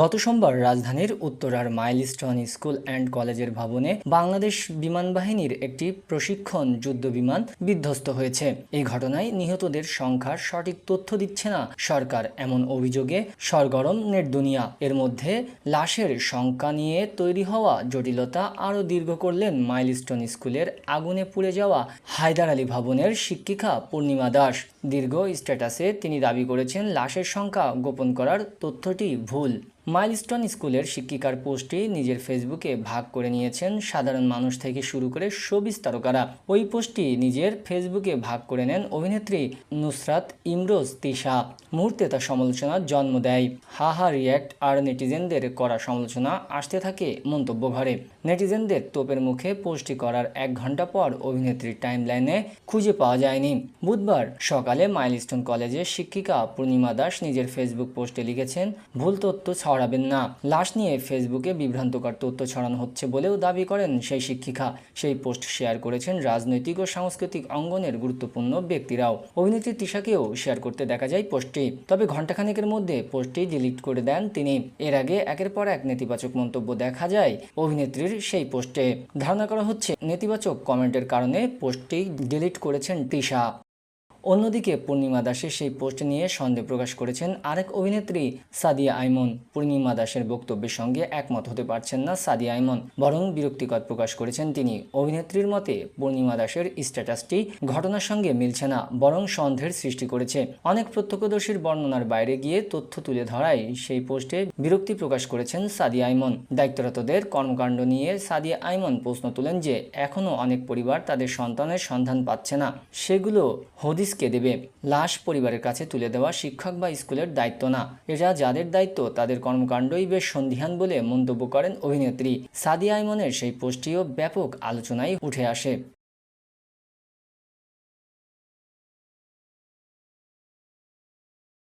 গত সোমবার রাজধানীর উত্তরার মাইলস্টোন স্কুল অ্যান্ড কলেজের ভবনে বাংলাদেশ বিমান বাহিনীর একটি প্রশিক্ষণ যুদ্ধ বিমান বিধ্বস্ত হয়েছে। এই ঘটনায় নিহতদের সংখ্যার সঠিক তথ্য দিচ্ছে না সরকার, এমন অভিযোগে সরগরম নেট দুনিয়া। এর মধ্যে লাশের সংখ্যা নিয়ে তৈরি হওয়া জটিলতা আরও দীর্ঘ করলেন মাইলস্টোন স্কুলের আগুনে পুড়ে যাওয়া হায়দার আলী ভবনের শিক্ষিকা পূর্ণিমা দাস। দীর্ঘ স্ট্যাটাসে তিনি দাবি করেছেন, লাশের সংখ্যা গোপন করার তথ্যটি ভুল। মাইলস্টোন স্কুলের শিক্ষিকার পোস্টটি নিজের ফেসবুকে ভাগ করে নিয়েছেন সাধারণ মানুষ থেকে শুরু করে শোবিজ তারকারা। ওই পোস্টটি নিজের ফেসবুকে ভাগ করে নেন অভিনেত্রী নুসরাত ইমরোজ তিশা। মুহূর্তে তা সমালোচনার জন্ম দেয়। হা হা রিয়্যাক্ট, আর নেটিজেনদের করা সমালোচনা আসতে থাকে মন্তব্য ঘরে। নেটিজেনদের তোপের মুখে পোস্টটি করার এক ঘণ্টা পর অভিনেত্রীর টাইমলাইনে খুঁজে পাওয়া যায়নি। বুধবার সকালে মাইলস্টোন কলেজের শিক্ষিকা পূর্ণিমা দাস নিজের ফেসবুক পোস্টে লিখেছেন, ভুল তথ্য ছড়াবেন না। লাশ নিয়ে ফেসবুকে বিভ্রান্তকর তথ্য ছড়ানো হচ্ছে বলেও দাবি করেন সেই শিক্ষিকা। সেই পোস্ট শেয়ার করেছেন রাজনৈতিক ও সাংস্কৃতিক অঙ্গনের গুরুত্বপূর্ণ ব্যক্তিরাও। অভিনেত্রী তিশাকেও শেয়ার করতে দেখা যায় পোস্টটি। তবে ঘণ্টাখানেকের মধ্যে পোস্টটি ডিলিট করে দেন তিনি। এর আগে একের পর এক নেতিবাচক মন্তব্য দেখা যায় অভিনেত্রীর সেই পোস্টে। ধারণা করা হচ্ছে, নেতিবাচক কমেন্টের কারণে পোস্টটি ডিলিট করেছেন তিশা। অন্যদিকে পূর্ণিমা দাসের সেই পোস্ট নিয়ে সন্দেহ প্রকাশ করেছেন আরেক অভিনেত্রী সাদিয়া আইমন। পূর্ণিমা দাসের বক্তব্যের সঙ্গে একমত হতে পারছেন না সাদিয়া আইমন, বরং বিরক্তিকর প্রকাশ করেছেন তিনি। অভিনেত্রীর মতে, পূর্ণিমা দাসের স্ট্যাটাসটি ঘটনার সঙ্গে মিলছে না, বরং সন্দেহের সৃষ্টি করেছে। অনেক প্রত্যক্ষদর্শীর বর্ণনার বাইরে গিয়ে তথ্য তুলে ধরায় সেই পোস্টে বিরক্তি প্রকাশ করেছেন সাদিয়া আইমন। দায়িত্বরতদের কর্মকাণ্ড নিয়ে সাদিয়া আইমন প্রশ্ন তুলেন যে, এখনও অনেক পরিবার তাদের সন্তানের সন্ধান পাচ্ছে না। সেগুলো হদিসকে দেবে। লাশ পরিবারের কাছে তুলে দেওয়া শিক্ষক বা স্কুলের দায়িত্ব না। এটা যাদের দায়িত্ব, তাদের কর্মকাণ্ডই বেশ সন্ধিহান বলে মন্তব্য করেন অভিনেত্রী। সাদিয়া আইমনের সেই পোস্টটিও ব্যাপক আলোচনায় উঠে আসে।